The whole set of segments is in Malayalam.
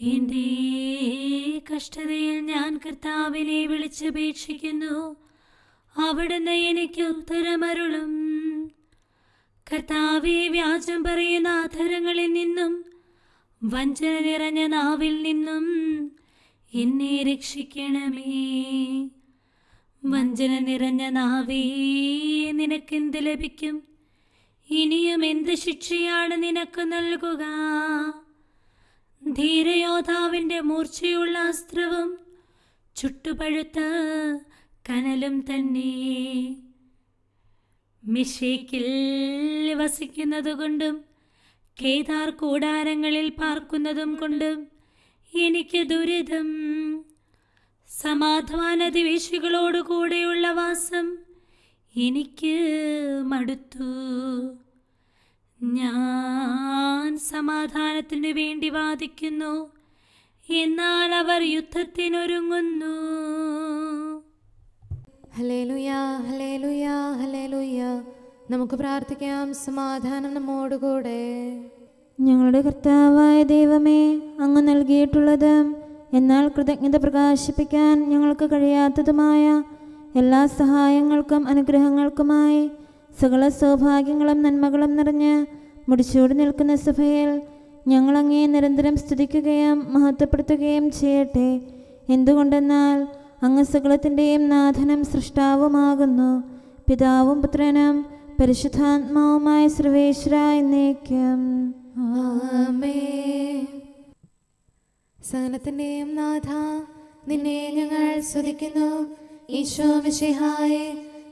എന്റെ കഷ്ടതയിൽ ഞാൻ കർത്താവിനെ വിളിച്ചപേക്ഷിക്കുന്നു. അവിടുന്ന് എനിക്ക് ഉത്തരമരുളും. കർത്താവെ വ്യാജം പറയുന്ന അധരങ്ങളിൽ നിന്നും വഞ്ചന നിറഞ്ഞ നാവിൽ നിന്നും എന്നെ രക്ഷിക്കണമേ. വഞ്ചന നിറഞ്ഞ നാവേ നിനക്കെന്ത് ലഭിക്കും? ഇനിയും എന്ത് ശിക്ഷയാണ് നിനക്ക് നൽകുക? ധീരയോദ്ധാവിന്റെ മൂർച്ചയുള്ള അസ്ത്രവും ചുട്ടുപഴുത്ത കനലും തന്നെ. മിഷേക്കിൽ വസിക്കുന്നതുകൊണ്ടും കേദാർ കൂടാരങ്ങളിൽ പാർക്കുന്നതും കൊണ്ടും എനിക്ക് ദുരിതം. സമാധാന ദിവേശികളോടുകൂടെയുള്ള വാസം എനിക്ക് മടുത്തു. ഞാൻ സമാധാനത്തിനു വേണ്ടി വാദിക്കുന്നു. എന്നാൽ അവർ യുദ്ധത്തിനൊരുങ്ങുന്നു. നമുക്ക് പ്രാർത്ഥിക്കാം സമാധാനം നമ്മോടുകൂടെ. ഞങ്ങളുടെ കർത്താവായ ദൈവമേ അങ്ങ് നൽകിയിട്ടുള്ളത് എന്നാൽ കൃതജ്ഞത പ്രകാശിപ്പിക്കാൻ ഞങ്ങൾക്ക് കഴിയാത്തതുമായ എല്ലാ സഹായങ്ങൾക്കും അനുഗ്രഹങ്ങൾക്കുമായി സകല സൗഭാഗ്യങ്ങളും നന്മകളും നിറഞ്ഞ് മുടിച്ചോട് നിൽക്കുന്ന സഭയിൽ ഞങ്ങളങ്ങേ നിരന്തരം സ്തുതിക്കുകയും മഹത്വപ്പെടുത്തുകയും ചെയ്യട്ടെ. എന്തുകൊണ്ടെന്നാൽ അങ്ങ് സകലത്തിന്റെയും നാഥനും സൃഷ്ടാവുമാകുന്നു. പിതാവും പുത്രനും പരിശുദ്ധാത്മാവുമായ സർവേശ്വര എന്നേക്കും. സകലത്തിന്റെയും നാഥ നിന്നെ ഞങ്ങൾ സ്തുതിക്കുന്നു. ഈശോ മിശിഹായെ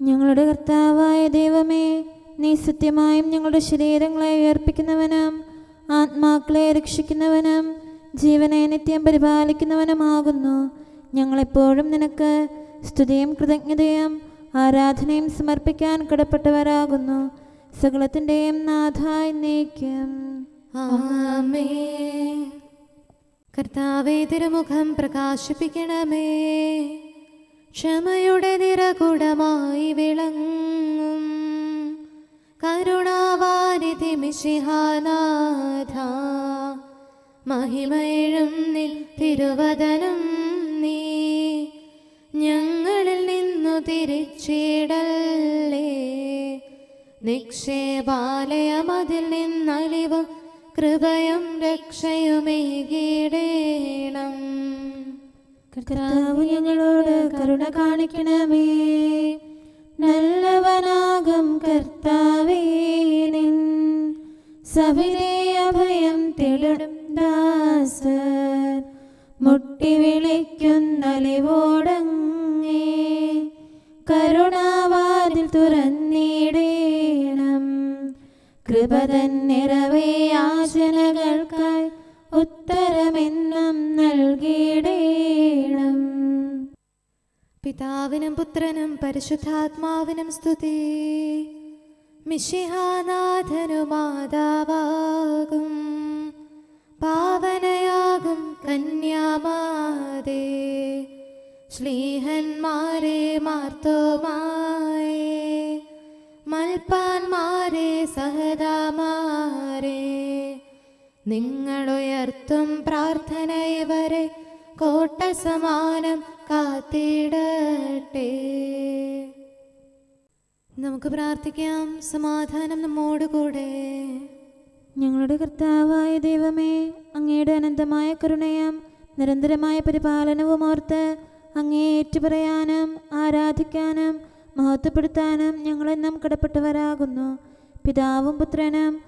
ഞങ്ങളുടെ കർത്താവായ ദൈവമേ നീ സത്യമായും ഞങ്ങളുടെ ശരീരങ്ങളെ ഉയർപ്പിക്കുന്നവനും ആത്മാക്കളെ രക്ഷിക്കുന്നവനും ജീവനെ നിത്യം പരിപാലിക്കുന്നവനുമാകുന്നു. ഞങ്ങളെപ്പോഴും നിനക്ക് സ്തുതിയും കൃതജ്ഞതയും ആരാധനയും സമർപ്പിക്കാൻ കടപ്പെട്ടവരാകുന്നു. സകലത്തിന്റെയും നാഥായി ആമേ കർത്താവേ തിരുമുഖം പ്രകാശിപ്പിക്കണമേ. ക്ഷമയുടെ നിറകുടമായി വിളങ്ങും. കരുണാവാരിധി മിശിഹാനാഥ മഹിമയിഴും നിൽ തിരുവതനം നീ. ഞങ്ങളിൽ നിന്നു തിരിച്ചിടല്ലേ? നിക്ഷേപാലയമതിൽ നിന്നലിവും കൃപയും രക്ഷയുമേകിടേണം. കർത്താവ് ഞങ്ങളോട് കരുണ കാണിക്കണമേ. നല്ലവനാകും കർത്താവേ നിൻ. അഭയം തേടും ദാസർ. മുട്ടി വിളിക്കുന്നലിവോടങ്ങേ കരുണാവാതിൽ തുറന്നിടേണം. കൃപതൻ നിറവേ യാചനകൾക്കായി ഉത്തരമെന്നും നൽകിയിടേണം പിതാവിനും പുത്രനും പരിശുദ്ധാത്മാവിനും സ്തുതി. മിഷിഹാനാഥനു മാതാവാകും പാവനയാകും കന്യാമാതേ. ശ്ലീഹന്മാരെ മാർത്തോമായേ. മൽപ്പാന്മാരെ സഹദാമാരെ നിങ്ങളുയർത്തും പ്രാർത്ഥനയവരെ കോട്ട സമാനം കാത്തിടട്ടെ. നമുക്ക് പ്രാർത്ഥിക്കാം. സമാധാനം നമ്മോടുകൂടെ. ഞങ്ങളുടെ കർത്താവായ ദൈവമേ അങ്ങയുടെ അനന്തമായ കരുണയും നിരന്തരമായ പരിപാലനവും ഓർത്ത് അങ്ങേ ഏറ്റുപറയാനും ആരാധിക്കാനും മഹത്വപ്പെടുത്താനും ഞങ്ങളെന്നും കടപ്പെട്ടവരാകുന്നു. പിതാവും പുത്രനും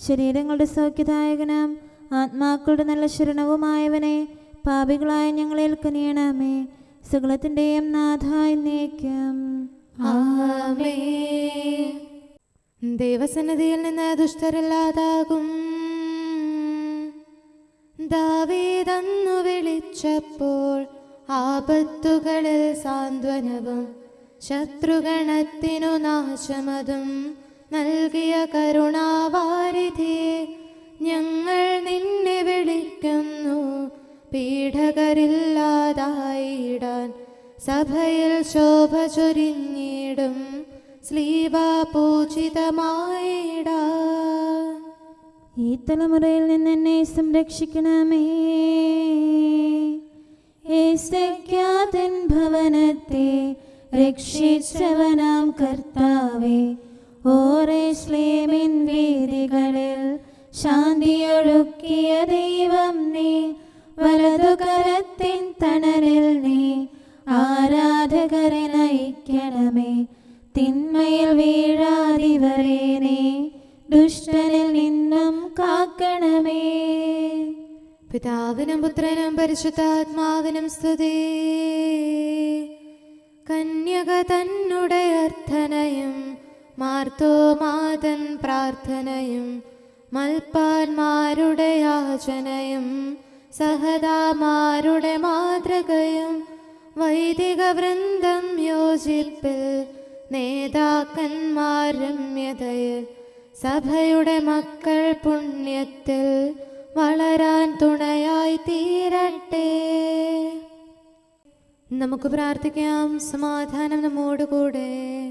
ശരീരങ്ങളുടെ സൗഖ്യദായകനും ആത്മാക്കളുടെ നല്ല ശരണവുമായവനെ പാപികളായ ഞങ്ങളെ കനിയണമേ സകലത്തിന്റെയും നാഥായി നീക്കം ആമേ ദൈവസന്നിധിയിൽ നിന്ന് ദുഷ്ടരല്ലാതാകും. ദാവീദന്നു വിളിച്ചപ്പോൾ ആപത്തുകളിൽ സാന്ത്വനവും ശത്രുഗണത്തിനു നാശമതും നൽകിയ കരുണാവാരിധി ഞങ്ങൾ നിന്നെ വിളിക്കുന്നു. പീഡകരില്ലാതായിടാൻ സഭയിൽ ശോഭ ചൊരിഞ്ഞിടും. സ്ലീവ ഈ തലമുറയിൽ നിന്ന് എന്നെ സംരക്ഷിക്കണമേ ഭവനത്തെ രക്ഷിച്ചവനാം കർത്താവേ. ഓരേശ്ലേമിൻ വീതികളിൽ ശാന്തിയൊഴുക്കിയ ദൈവം നീ. വലതുകരത്തിൻ തണലിൽ നീ ആരാധകരെ നയിക്കണമേ തിന്മയിൽ വീഴാതിവരെ നീ ദുഷ്ടനിൽ നിന്നും കാക്കണമേ. പിതാവിനും പുത്രനും പരിശുദ്ധാത്മാവിനും സ്തുതി. കന്യക തന്നുടെ അർത്ഥനയും മാർത്തോമാതൻ പ്രാർത്ഥനയും മൽപ്പാന്മാരുടെ യാചനയും സഹദാമാരുടെ മാതൃകയും വൈദിക വൃന്ദം യോജിപ്പിൽ നേതാക്കന്മാർ രമ്യതയിൽ സഭയുടെ മക്കൾ പുണ്യത്തിൽ വളരാൻ തുണയായി തീരട്ടെ. നമുക്ക് പ്രാർത്ഥിക്കാം. സമാധാനം നമ്മോടുകൂടെ.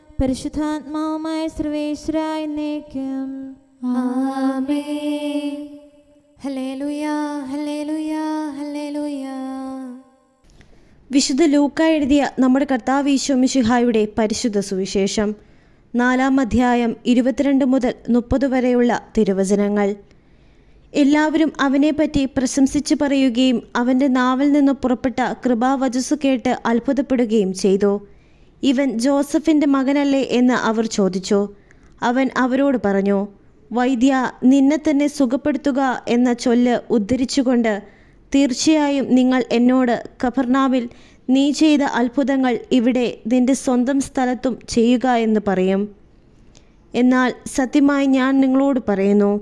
പരിശുദ്ധാത്മാവുമായ സർവേശ്വര എന്നേക്കും. വിശുദ്ധ ലൂക്ക എഴുതിയ നമ്മുടെ കർത്താവ് ഈശോമിശിഹായുടെ പരിശുദ്ധ സുവിശേഷം. നാലാം അധ്യായം ഇരുപത്തിരണ്ട് മുതൽ മുപ്പത് വരെയുള്ള തിരുവചനങ്ങൾ. എല്ലാവരും അവനെപ്പറ്റി പ്രശംസിച്ചു പറയുകയും അവന്റെ നാവിൽ നിന്ന് പുറപ്പെട്ട കൃപാവചസ് കേട്ട് അത്ഭുതപ്പെടുകയും ചെയ്തു. ഇവൻ ജോസഫിന്റെ മകനല്ലേ എന്ന് അവർ ചോദിച്ചു. അവൻ അവരോട് പറഞ്ഞു വൈദ്യ നിന്നെ തന്നെ സുഖപ്പെടുത്തുക എന്ന ചൊല്ല് ഉദ്ധരിച്ചുകൊണ്ട് തീർച്ചയായും നിങ്ങൾ എന്നോട് കഫർനാവിൽ നീ ചെയ്ത അത്ഭുതങ്ങൾ ഇവിടെ നിന്റെ സ്വന്തം സ്ഥലത്തും ചെയ്യുക എന്ന് പറയും. എന്നാൽ സത്യമായി ഞാൻ നിങ്ങളോട് പറയുന്നു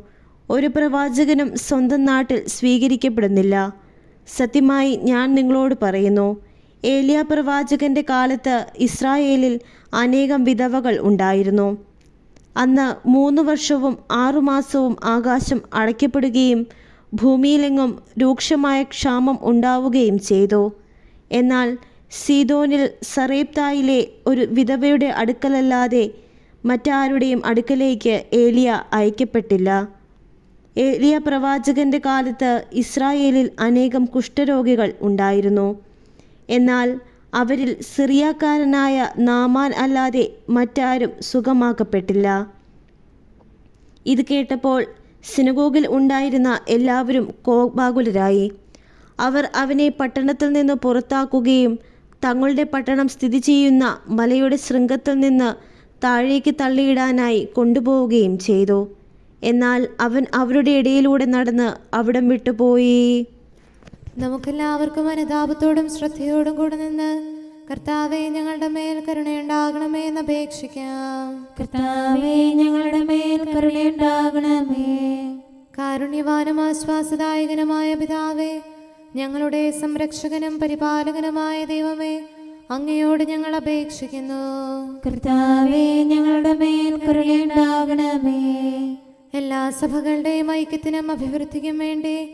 ഒരു പ്രവാചകനും സ്വന്തം നാട്ടിൽ സ്വീകരിക്കപ്പെടുന്നില്ല. സത്യമായി ഞാൻ നിങ്ങളോട് പറയുന്നു ഏലിയ പ്രവാചകന്റെ കാലത്ത് ഇസ്രായേലിൽ അനേകം വിധവകൾ ഉണ്ടായിരുന്നു. അന്ന് മൂന്ന് വർഷവും ആറുമാസവും ആകാശം അടയ്ക്കപ്പെടുകയും ഭൂമിയിലെങ്ങും രൂക്ഷമായ ക്ഷാമം ഉണ്ടാവുകയും ചെയ്തു. എന്നാൽ സീതോനിൽ സറേപ്തായിലെ ഒരു വിധവയുടെ അടുക്കലല്ലാതെ മറ്റാരുടെയും അടുക്കലേക്ക് ഏലിയ അയക്കപ്പെട്ടില്ല. ഏലിയ പ്രവാചകന്റെ കാലത്ത് ഇസ്രായേലിൽ അനേകം കുഷ്ഠരോഗികൾ ഉണ്ടായിരുന്നു. എന്നാൽ അവരിൽ സിറിയാക്കാരനായ നാമാൻ അല്ലാതെ മറ്റാരും സുഖമാക്കപ്പെട്ടില്ല. ഇത് കേട്ടപ്പോൾ സിനഗോഗിൽ ഉണ്ടായിരുന്ന എല്ലാവരും കോപാകുലരായി. അവർ അവനെ പട്ടണത്തിൽ നിന്ന് പുറത്താക്കുകയും തങ്ങളുടെ പട്ടണം സ്ഥിതി ചെയ്യുന്ന മലയുടെ ശൃംഗത്തിൽ നിന്ന് താഴേക്ക് തള്ളിയിടാനായി കൊണ്ടുപോവുകയും ചെയ്തു. എന്നാൽ അവൻ അവരുടെ ഇടയിലൂടെ നടന്ന് അവിടം വിട്ടുപോയി. നമുക്കെല്ലാവർക്കും അനുതാപത്തോടും ശ്രദ്ധയോടും കൂടെ നിന്ന് കർത്താവെ ഞങ്ങളുടെ മേൽ കരുണയുണ്ടാകണമേ എന്ന് അപേക്ഷിക്കാം. കർത്താവേ ഞങ്ങളുടെ മേൽ കരുണയുണ്ടാകണമേ. കാരുണ്യവാനും ആശ്വാസദായകനുമായ പിതാവേ ഞങ്ങളുടെ സംരക്ഷകനും പരിപാലകനുമായ ദൈവമേ അങ്ങയോട് ഞങ്ങൾ അപേക്ഷിക്കുന്നു. കർത്താവേ ഞങ്ങളുടെ മേൽ കരുണയുണ്ടാകണമേ. എല്ലാ സഭകളുടെയും ഐക്യത്തിനും അഭിവൃദ്ധിക്കും വേണ്ടി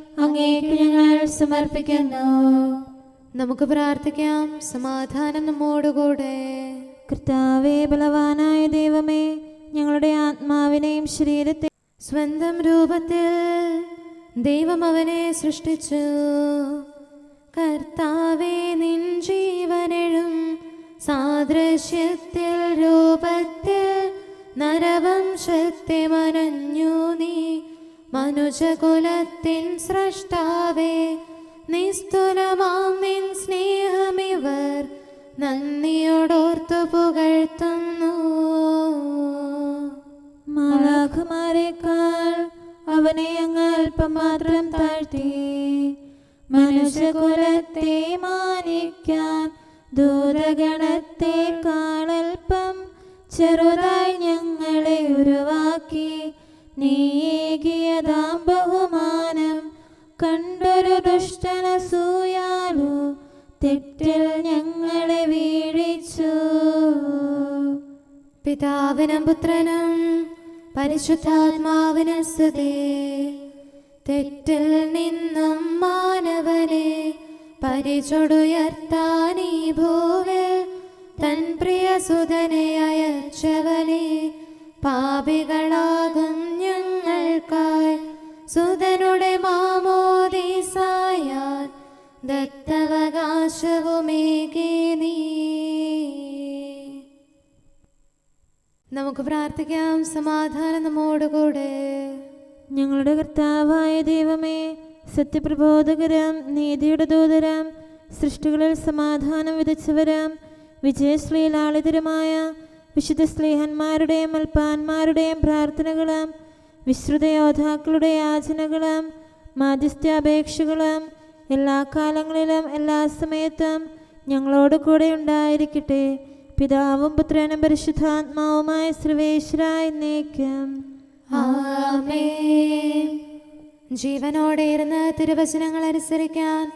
അങ്ങേക്ക് ഞങ്ങൾ സമർപ്പിക്കുന്നു. നമുക്ക് പ്രാർത്ഥിക്കാം. സമാധാനം നമ്മോടുകൂടെ. കർത്താവേ ബലവാനായ ദൈവമേ ഞങ്ങളുടെ ആത്മാവിനെയും ശരീരത്തെ സ്വന്തം രൂപത്തിൽ ദൈവം അവനെ സൃഷ്ടിച്ചു. കർത്താവെ നിൻ ജീവനെഴും സാദൃശ്യത്തിൽ രൂപത്തിൽ നരവംശത്തെ മനഞ്ഞു നീ മനുജകുലത്തിൻ സൃഷ്ടാവേ നിസ്തുലമാം നിൻ സ്നേഹമിവർ നന്ദിയോടോർത്തു പുകഴ്ത്തുന്നു. മാലാഖമാരെക്കാൾ അവനെ അങ്ങ് അല്പം മാത്രം താഴ്ത്തി മനുഷ്യകുലത്തെ മാനിക്കാൻ ദൂരഗണത്തെക്കാളൽപ്പം ചെറുതായി ഞങ്ങളെ ഉരുവാക്കി നീകിയതാം ബഹുമാനം കണ്ടൊരു ദുഷ്ടനസൂയാലു തെറ്റിൽ ഞങ്ങളെ വീഴിച്ചു. പിതാവിനും പുത്രനും പരിശുദ്ധാത്മാവിന് സ്തുതി. തെറ്റിൽ നിന്നും മാനവനെ പരിചൊടുയർത്താൻ ഈ ഭൂവിൽ തൻ പ്രിയ സുതനെ അയച്ചവനെ. പാപികളാകും നമുക്ക് പ്രാർത്ഥിക്കാം. സമാധാനം നമ്മോടുകൂടെ ഞങ്ങളുടെ കർത്താവായ ദൈവമേ സത്യപ്രബോധകരം നീതിയുടെ ദൂതരം സൃഷ്ടികളിൽ സമാധാനം വിതച്ചവരം വിജയശ്രീലാളിതരമായ വിശുദ്ധ സ്നേഹന്മാരുടെയും അൽപ്പാന്മാരുടെയും പ്രാർത്ഥനകളും വിശ്രുത യോദ്ധാക്കളുടെ യാചനകളും മാധ്യസ്ഥാപേക്ഷകളും എല്ലാ കാലങ്ങളിലും എല്ലാ സമയത്തും ഞങ്ങളോട് കൂടെ ഉണ്ടായിരിക്കട്ടെ. പിതാവും പുത്രനും പരിശുദ്ധാത്മാവുമായ സർവേശ്വരായ നീക്കം ജീവനോടെ ഇരുന്ന് തിരുവചനങ്ങൾ അനുസരിക്കാൻ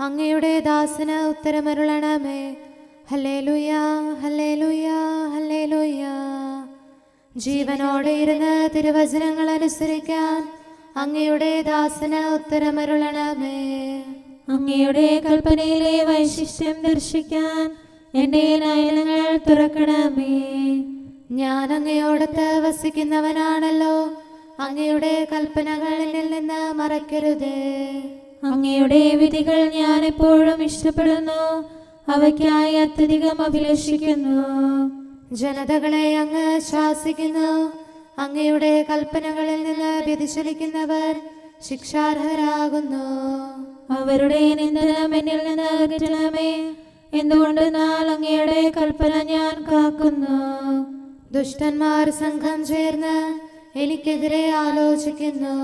അങ്ങയുടെ ദാസന് ഉത്തരമരുളണമേ. ഹലേ ലുയാ ഹലേ ഹല്ലേലൂയ ഹലേ ഹല്ലേലൂയ. ജീവനോടെ ഇരുന്ന് തിരുവചനങ്ങൾ അനുസരിക്കാൻ അങ്ങയുടെ ദാസന് ഉത്തരമരുളണമേ. അങ്ങയുടെ കൽപ്പനയിലെ വൈശിഷ്ട്യം ദർശിക്കാൻ എന്റെ നയനങ്ങൾ തുറക്കണമേ. ഞാൻ അങ്ങയോടത്ത് വസിക്കുന്നവനാണല്ലോ. അങ്ങയുടെ കൽപ്പനകളിൽ നിന്ന് മറക്കരുത്. അങ്ങയുടെ വിധികൾ ഞാൻ എപ്പോഴും ഇഷ്ടപ്പെടുന്നു. അവയ്ക്കായി അത്യധികം അഭിലഷിക്കുന്നു. ജനതകളെ അങ്ങ് ശാസിക്കുന്നു. അങ്ങയുടെ കൽപ്പനകളിൽ നിന്ന് വ്യതിചലിക്കുന്നവർ ശിക്ഷാർഹരാകുന്നു. അവരുടെ നിന്ദനം എന്നിൽ നിന്ന് അകറ്റണമേ. എന്തുകൊണ്ട് നാൾ അങ്ങയുടെ കൽപ്പന ഞാൻ കാക്കുന്നു? ദുഷ്ടന്മാർ സംഘം ചേർന്ന് എനിക്കെതിരെ ആലോചിക്കുന്നു.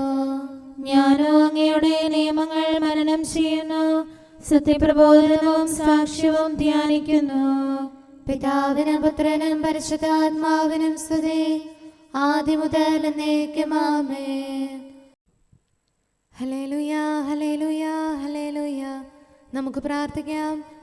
ഞാനോ അങ്ങയുടെ നിയമങ്ങൾ മനനം ചെയ്യുന്നു സത്യപ്രബോധനവും സാക്ഷ്യവും ധ്യാനിക്കുന്നു. പിതാവിനും പുത്രനും പരിശുദ്ധാത്മാവിനും സ്തുതി ആദ്യം മുതൽ എന്നേക്കുമാമേ ഹലേലുയാ ഹലേലുയാ ഹലേലുയ നമുക്ക് പ്രാർത്ഥിക്കാം.